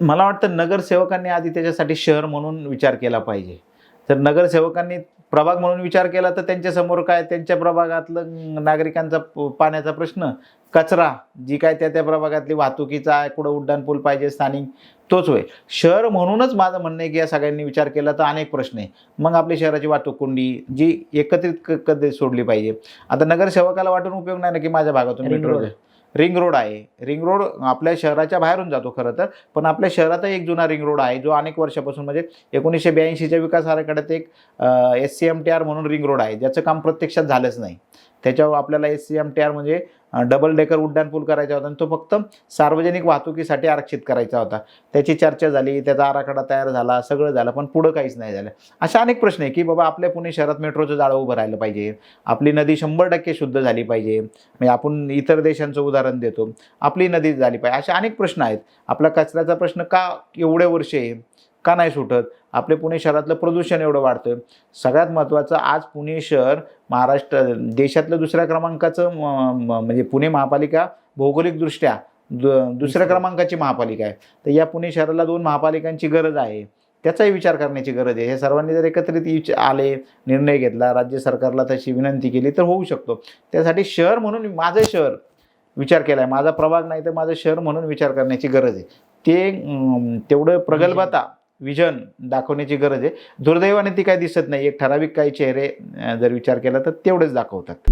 मला वाटतं नगरसेवकांनी आधी त्याच्यासाठी शहर म्हणून विचार केला पाहिजे. तर नगरसेवकांनी प्रभाग म्हणून विचार केला तर त्यांच्यासमोर काय? त्यांच्या प्रभागातलं नागरिकांचा पाण्याचा प्रश्न कचरा जी काय त्या त्या प्रभागातली वाहतुकीचा आहे कुठं उड्डाणपूल पाहिजे स्थानिक तोच होय. शहर म्हणूनच माझं म्हणणं आहे की या सगळ्यांनी विचार केला तर अनेक प्रश्न आहे. मग आपली शहराची वाहतूक कोंडी जी एकत्रित कधी सोडली पाहिजे. आता नगरसेवकाला वाटून उपयोग नाही ना की माझ्या भागातून मेट्रो. रिंग रोड आहे. रिंग रोड आपल्या शहराच्या बाहेरून जातो खरं तर. पण आपल्या शहरातही एक जुना रिंग रोड आहे जो अनेक वर्षापासून म्हणजे एकोणीसशे ब्याऐंशीच्या विकास आराखड्यात एक S C M T R म्हणून रिंग रोड आहे. ज्याचं काम प्रत्यक्षात झालंच नाही. त्याच्यावर आपल्याला S C M T R म्हणजे डबल डेकर उड्डाणपूल करायचा होता आणि तो फक्त सार्वजनिक वाहतुकीसाठी आरक्षित करायचा होता. त्याची चर्चा झाली त्याचा आराखडा तयार झाला सगळं झालं पण पुढं काहीच नाही झालं. अशा अनेक प्रश्न आहे की बाबा आपल्या पुणे शहरात मेट्रोचं जाळं उभं राहिलं पाहिजे आपली नदी शंभर टक्के शुद्ध झाली पाहिजे म्हणजे आपण इतर देशांचं उदाहरण देतो आपली नदी झाली पाहिजे असे अनेक प्रश्न आहेत. आपला कचऱ्याचा प्रश्न का एवढे वर्ष आहे? का नाही सुटत? आपले पुणे शहरातलं प्रदूषण एवढं वाढतं सगळ्यात महत्त्वाचं आज पुणे शहर महाराष्ट्र देशातलं दुसऱ्या क्रमांकाचं म्हणजे पुणे महापालिका भौगोलिकदृष्ट्या दु- दुसऱ्या क्रमांकाची महापालिका आहे. तर या पुणे शहराला दोन महापालिकांची गरज आहे. त्याचाही विचार करण्याची गरज आहे. हे सर्वांनी जर एकत्रित आले निर्णय घेतला राज्य सरकारला तशी विनंती केली तर होऊ शकतो. त्यासाठी शहर म्हणून माझं शहर विचार केला आहे माझा प्रभाग नाही तर माझं शहर म्हणून विचार करण्याची गरज आहे. ते तेवढं प्रगल्भता विजन दाखवण्याची गरज आहे. दुर्दैवाने ती काय दिसत नाही. एक ठराविक काही चेहरे जर विचार केला तर तेवढेच दाखवतात.